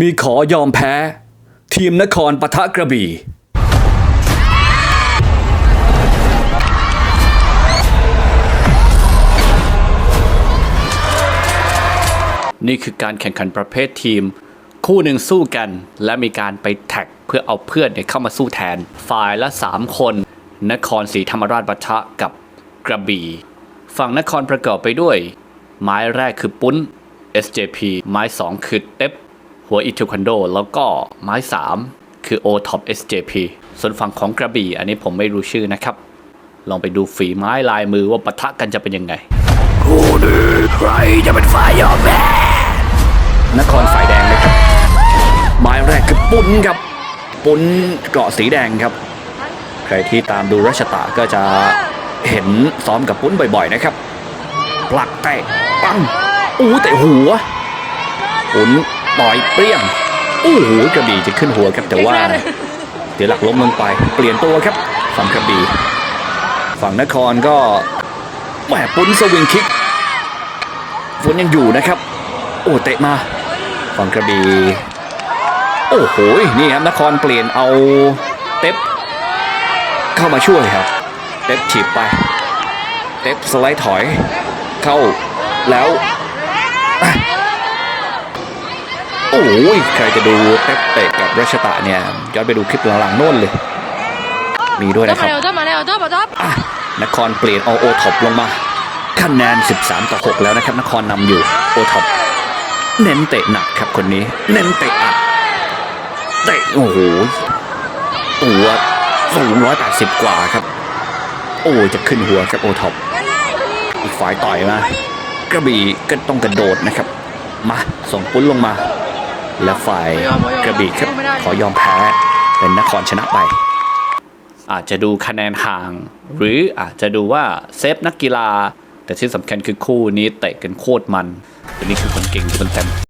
มีขอยอมแพ้ ทีมนครปะทะกระบี่ นี่คือการแข่งขันประเภททีม คู่หนึ่งสู้กัน และมีการไปแท็กเพื่อเอาเพื่อนเนี่ยเข้ามาสู้แทน ฝ่ายละ 3 คน นครศรีธรรมราชปะทะกับกระบี่ ฝั่งนครประกอบไปด้วย ไม้แรกคือปุ้น SJP ไม้ 2 คือเต็บ หัวอิทูคันโด แล้วก็ไม้ 3 คือ o t o p SJP ส่วนฝั่งของกระบี่ อันนี้ผมไม่รู้ชื่อนะครับ ลองไปดูฝีไม้ลายมือว่าปะทะกันจะเป็นยังไงนครฝ่ายแดงนะครับไม้แรกคือปุ้นครับ ปุ้นเกราะสีแดงครับ ใครที่ตามดูรัชตะก็จะเห็นซ้อมกับปุ้นบ่อยๆนะครับผลักเตะปังอู้เตะหัวปุ้น ต่อยเปรี้ยงอู้หูกระบี่จะขึ้นหัวครับแต่ว่าเสียหลักล้มลงไป เปลี่ยนตัวครับฝั่งกระบี่ฝั่งนครก็แหมปุ้นสวิงคิกปุ้นยังอยู่นะครับ โอ้เตะมาฝั่งกระบี่โอ้โหนี่ครับนครเปลี่ยนเอาเต็บเข้ามาช่วยครับ เต็บฉีบไป เต็บสไลด์ถอย เข้าแล้วอะ โอ้ยใครจะดูเต็บเตะกับรัชตะเนี่ยย้อนไปดูคลิปหลังๆโน่นเลย มีด้วยนะครับมาเร็ว top มาเร็ว top มาอะนครเปลี่ยนเอาโอท็อปลงมาคะแนน 13 ต่อ 6 แล้วนะครับ นครนำอยู่โอท็อปเน้นเตะหนักครับคนนี้ เน้นเตะอัดเตะโอ้โหตัวสูง180 กว่าครับ โอ้จะขึ้นหัวครับโอท็อปอีกฝ่ายต่อยมากระบี่ก็ต้องกระโดดนะครับ มาส่งปุ้นลงมา และฝ่ายกระบี่ครับขอยอมแพ้เป็นนครชนะไป อาจจะดูคะแนนห่าง หรืออาจจะดูว่าเซฟนักกีฬา แต่ที่สำคัญคือคู่นี้เตะกันโคตรมันอันนี้คือคนเก่งคนเต็ม